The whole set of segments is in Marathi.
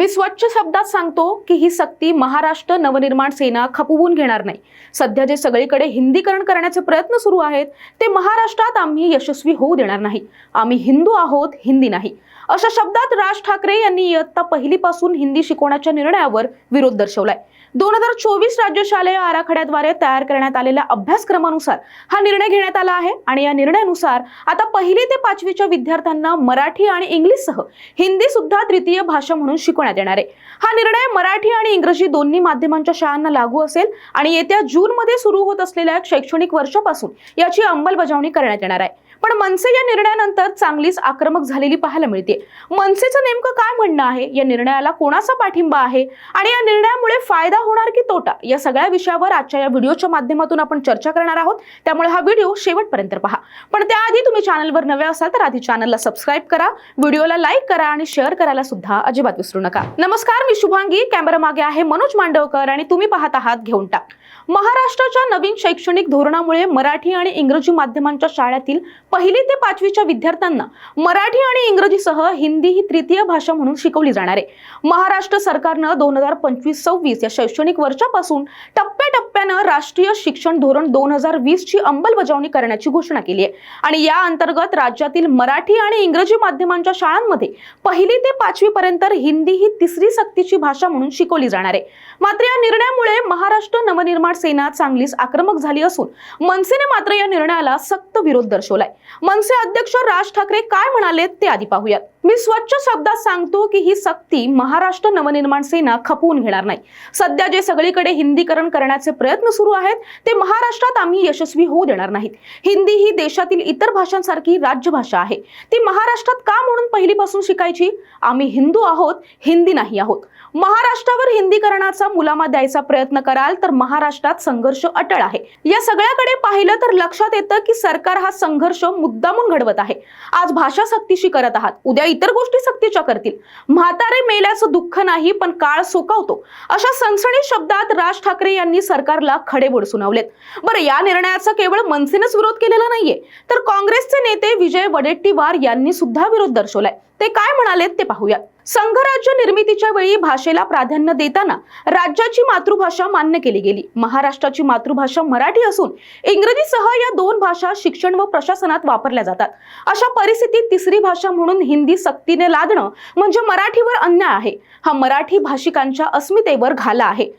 मी स्वच्छ शब्दात सांगतो की ही सक्ती महाराष्ट्र नवनिर्माण सेना खपवून घेणार नाही. सध्या जे सगळीकडे हिंदीकरण करण्याचे प्रयत्न सुरू आहेत ते महाराष्ट्रात आम्ही यशस्वी होऊ देणार नाही. आम्ही हिंदू आहोत हिंदी नाही. अशा शब्दात राज ठाकरे यांनी इयत्ता पहिलीपासून हिंदी शिकवण्याच्या निर्णयावर विरोध दर्शवलाय. दोन हजार चोवीस राज्य शालेय आराखड्याद्वारे तयार करण्यात आलेल्या अभ्यासक्रमानुसार हा निर्णय घेण्यात आला आहे आणि या निर्णयानुसार आता पहिली ते पाचवीच्या विद्यार्थ्यांना मराठी आणि इंग्लिशसह हिंदी सुद्धा तृतीय भाषा म्हणून शिकवण्यात येणार आहे. हा निर्णय मराठी आणि इंग्रजी दोन्ही माध्यमांच्या शाळांना लागू असेल आणि येत्या जूनमध्ये सुरू होत असलेल्या शैक्षणिक वर्षापासून याची अंमलबजावणी करण्यात येणार आहे. पण मनसे या निर्णयानंतर चांगलीच आक्रमक झालेली पाहायला मिळते. मनसेचं नेमकं काय म्हणणं आहे? या निर्णयाला कोणाचा पाठिंबा आहे? आणि या निर्णयामुळे फायदा होणार की तोटा? या सगळ्या विषयावर आजच्या या व्हिडिओच्या माध्यमातून आपण चर्चा करणार आहोत. त्यामुळे हा व्हिडिओ शेवटपर्यंत पहा. पण त्याआधी तुम्ही चॅनलवर नवे असाल तर आधी चॅनलला सबस्क्राईब करा. व्हिडिओला लाईक करा आणि शेअर करायला सुद्धा अजिबात विसरू नका. नमस्कार मी शुभांगी. कॅमेरा मागे आहे मनोज मांडवकर आणि तुम्ही पाहत आहात घेऊन टाक. महाराष्ट्राच्या नवीन शैक्षणिक धोरणामुळे मराठी आणि इंग्रजी माध्यमांच्या शाळेतील पहिली ते पाचवीच्या विद्यार्थ्यांना मराठी आणि इंग्रजीसह हिंदी ही तृतीय भाषा म्हणून शिकवली जाणार आहे. महाराष्ट्र सरकारनं दोन हजार पंचवीस सव्वीस या शैक्षणिक वर्षापासून टप्प्याटप्प्यानं राष्ट्रीय शिक्षण धोरण दोन हजार वीस ची अंमलबजावणी करण्याची घोषणा केली आहे. आणि या अंतर्गत राज्यातील मराठी आणि इंग्रजी माध्यमांच्या शाळांमध्ये पहिली ते पाचवी पर्यंत हिंदी ही तिसरी सक्तीची भाषा म्हणून शिकवली जाणार आहे. मात्र या निर्णयामुळे महाराष्ट्र नवनिर्माण सेना चांगलीच आक्रमक झाली असून मनसेने मात्र या निर्णयाला सक्त विरोध दर्शवलाय. मनसे अध्यक्ष राज ठाकरे काय म्हणाले ते आधी पाहूयात. मी स्वच्छ शब्दात सांगतो की ही सक्ती महाराष्ट्र नवनिर्माण सेना खपवून घेणार नाही. सध्या जे सगळीकडे हिंदीकरण करण्याचे प्रयत्न सुरू आहेत ते महाराष्ट्रात आम्ही यशस्वी होऊ देणार नाहीत. हिंदी ही देशातील इतर भाषांसारखी राज्यभाषा आहे. ती महाराष्ट्रात का म्हणून पहिलीपासून शिकायची? आम्ही हिंदू आहोत हिंदी नाही आहोत. महाराष्ट्रावर हिंदीकरणाचा मुलामा द्यायचा प्रयत्न कराल तर महाराष्ट्रात संघर्ष अटळ आहे. या सगळ्याकडे पाहिलं तर लक्षात येतं की सरकार हा संघर्ष मुद्दामून घडवत आहे. आज भाषा सक्तीशी करत आहात. उद्या इतर गोष्टी सक्तीच्या करतील. म्हातारे मेल्याचं दुःख नाही पण काळ सोकावतो. अशा सणसणीत शब्दात राज ठाकरे यांनी सरकारला खडेबोड सुनावलेत. बरं या निर्णयाचा केवळ मनसेनेच विरोध केलेला नाहीये तर काँग्रेसचे नेते विजय वडेट्टीवार यांनी सुद्धा विरोध दर्शवलाय. ते काय म्हणालेत ते पाहूयात. संघराज्य निर्मितीच्या वेळी भाषेला प्राधान्य देताना राज्याची मातृभाषा मान्य केली गेली. महाराष्ट्राची मातृभाषा मराठी असून इंग्रजीसह या दोन भाषा शिक्षण व प्रशासनात वापरल्या जातात. अशा परिस्थितीत तिसरी भाषा म्हणून हिंदी सक्तीने लादणं म्हणजे मराठीवर अन्याय आहे. हा मराठी भाषिकांच्या अस्मितेवर घाला आहे.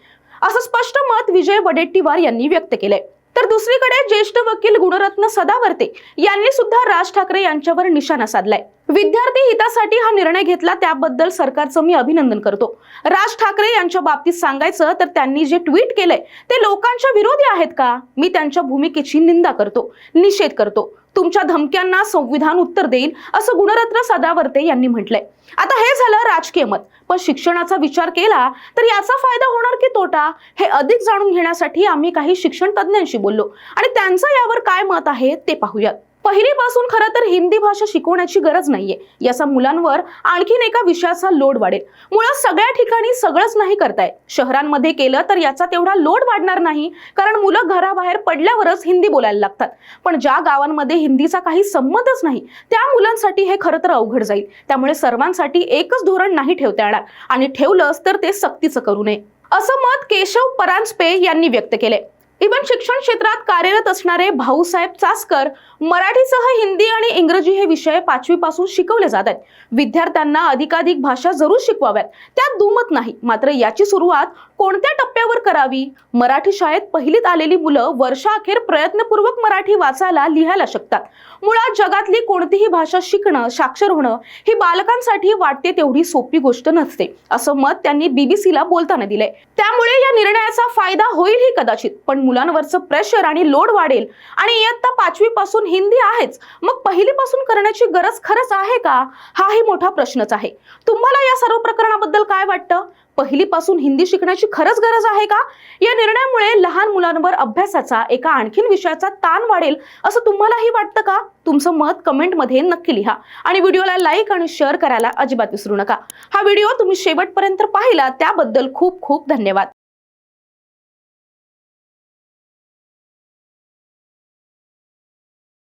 असं स्पष्ट मत विजय वडेट्टीवार यांनी व्यक्त केलंय. तर दुसरीकडे ज्येष्ठ वकील गुणरत्न सदावर्ते यांनी सुद्धा राज ठाकरे यांच्यावर निशाणा साधलाय. विद्यार्थी हितासाठी हा निर्णय घेतला त्याबद्दल सरकारचं मी अभिनंदन करतो. राज ठाकरे यांच्या बाबतीत सांगायचं तर त्यांनी जे ट्विट केलंय ते लोकांच्या विरोधी आहेत का? मी त्यांच्या भूमिकेची निंदा करतो निषेध करतो. तुमच्या धमक्यांना संविधान उत्तर देईल असं गुणरत्न सदावर्ते यांनी म्हटलंय. आता हे झालं राजकीय मत. पण शिक्षणाचा विचार केला तर याचा फायदा होणार की तोटा? हे अधिक जाणून घेण्यासाठी आम्ही काही शिक्षण तज्ज्ञांशी बोललो. आणि त्यांचं यावर काय मत आहे ते पाहूयात. पहिलीपासून खरं तर हिंदी भाषा शिकवण्याची गरज नाहीये. याचा मुलांवर आणखीन एका विषयाचा लोड वाढेल. मुळात सगळ्या ठिकाणी सगळंच नाही करताय. शहरांमध्ये केलं तर याचा तेवढा लोड वाढणार नाही कारण मुलं घराबाहेर पडल्यावरच हिंदी बोलायला लागतात. पण ज्या गावांमध्ये हिंदीचा काही संमतच नाही त्या मुलांसाठी हे खरं तर अवघड जाईल. त्यामुळे सर्वांसाठी एकच धोरण नाही ठेवता येणार. आणि ठेवलंच तर ते सक्तीचं करू नये. असं मत केशव परांजपे यांनी व्यक्त केलंय. इव्हन शिक्षण क्षेत्रात कार्यरत असणारे भाऊसाहेब चासकर मराठीसह हिंदी आणि इंग्रजी हे विषय पाचवी पासून शिकवले जात आहेत. विद्यार्थ्यांना अधिकाधिक भाषा जरूर शिकवाव्यात. त्यात दुमत नाही. मात्र याची सुरुवात कोणत्या टप्प्यावर करावी? मराठी शाळेत पहिलीत आलेली मुलं वर्षाअखेर प्रयत्नपूर्वक मराठी वाचायला लिहायला शकतात. मुळात जगातली कोणतीही भाषा शिकणं साक्षर होणं ही बालकांसाठी वाटते तेवढी सोपी गोष्ट नसते असं मत त्यांनी बीबीसीला बोलताना दिलंय. त्यामुळे या निर्णयाचा फायदा होईल ही कदाचित पण मुलांवरचं प्रेशर आणि लोड वाढेल आणि इयत्ता पाचवी पासून हिंदी आहेच. मग पहिलीपासून करण्याची गरज खरंच आहे का? हाही मोठा प्रश्नच आहे. तुम्हाला या सर्व प्रकरणाबद्दल काय वाटतं? पहिलीपासून हिंदी शिकण्याची खरंच गरज आहे का? या निर्णयामुळे लहान मुलांवर अभ्यासाचा एका आणखीन विषयाचा ताण वाढेल असं तुम्हालाही वाटतं का? तुमचं मत कमेंटमध्ये नक्की लिहा. आणि व्हिडिओला लाईक आणि शेअर करायला अजिबात विसरू नका. हा व्हिडिओ तुम्ही शेवटपर्यंत पाहिला त्याबद्दल खूप खूप धन्यवाद.